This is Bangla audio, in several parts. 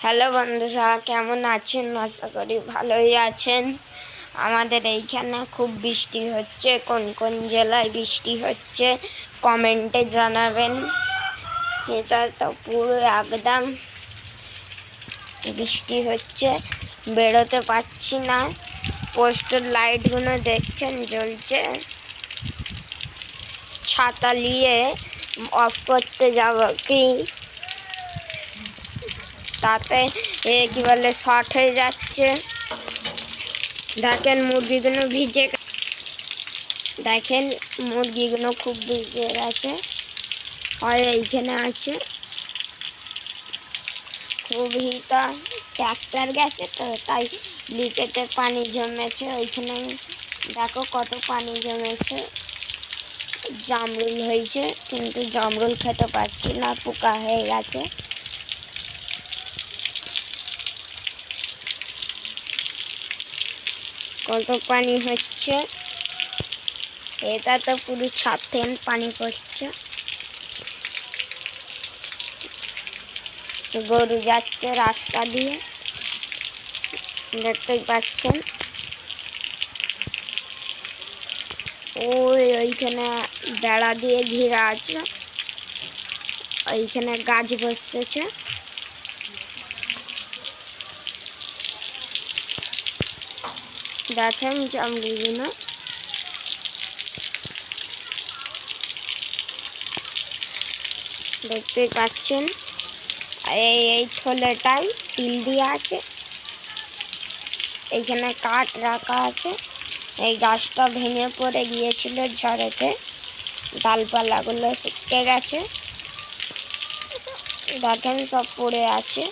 হ্যালো বন্ধুরা, কেমন আছেন? আশা করি ভালোই আছেন। আমাদের এইখানে খুব বৃষ্টি হচ্ছে, কোন কোন জেলায় বৃষ্টি হচ্ছে কমেন্টে জানাবেন। এটা তো পুরো একদম বৃষ্টি হচ্ছে, বেরোতে পারছি না। পোস্টের লাইটগুলো দেখছেন, জ্বলছে। ছাতা নিয়ে অফ করতে যাব কি? তাতে, এ শর্ট হয়ে যাচ্ছে। দেখেন মুরগিগুলো ভিজে দেখেন মুরগিগুলো খুব ভিজে গেছে। হয় এইখানে আছে। খুব হিতা ট্র্যাক্টর গেছে তো, তাই লিকেতে পানি জমেছে ওইখানে। দেখো কত পানি জমেছে। জামরুল হয়েছে, কিন্তু জামরুল খেতে পারছি না, পোকা হয়ে গেছে। কত পানি হচ্ছে? এটা তো পুরো ছাদ থেকে পানি পড়ছে। গরু যাচ্ছে রাস্তা দিয়ে। দেখতেই পাচ্ছেন। ওই ওইখানে বেড়া দিয়ে ঘেরা আছে। ওইখানে গাছ বসতেছে দেখেন জামরুলগুলো দেখতেই পাচ্ছেন? আর এই এই থলেটাই তিল দিয়ে আছে। এইখানে কাঠ রাখা আছে। এই গাছটা ভেঙে পড়ে গিয়েছিল ঝড়েতে। ডালপালাগুলো শুকিয়ে গেছে। দেখেন সব পড়ে আছে।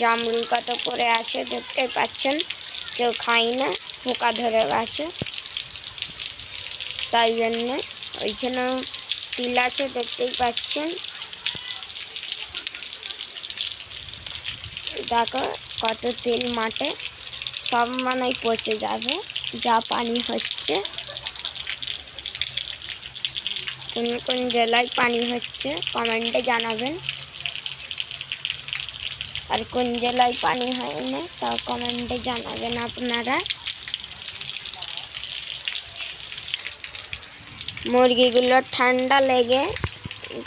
জামরুল কত পড়ে আছে, দেখতে পাচ্ছেন। কেউ খাই না, পোকা ধরে গেছে। তাই জন্য ওইখানেও তিল আছে, দেখতেই পাচ্ছেন। দেখো কত তেল মাঠে। সব মানে পচে যাবে, যা পানি হচ্ছে। কোন কোন জেলায় পানি হচ্ছে, কমেন্টে জানাবেন। আর কোন জেলায় পানি হয় না তাও কমেন্টে জানাবেন আপনারা। মুরগিগুলো ঠান্ডা লেগে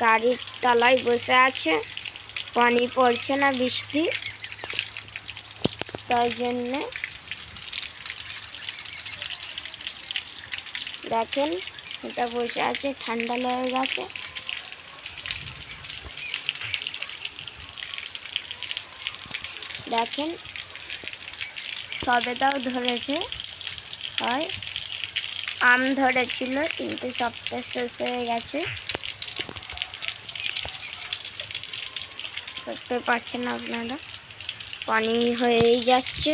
গাড়ির তলায় বসে আছে, পানি পড়ছে না বৃষ্টি, তাই জন্যে দেখেন, এটা বসে আছে, ঠান্ডা লেগে গেছে। দেখেন, সবেদাও ধরেছে, হয়, আম ধরেছিল, কিন্তু সবটা শেষ হয়ে গেছে। করতে পারছেন আপনারা পানি হয়েই যাচ্ছে।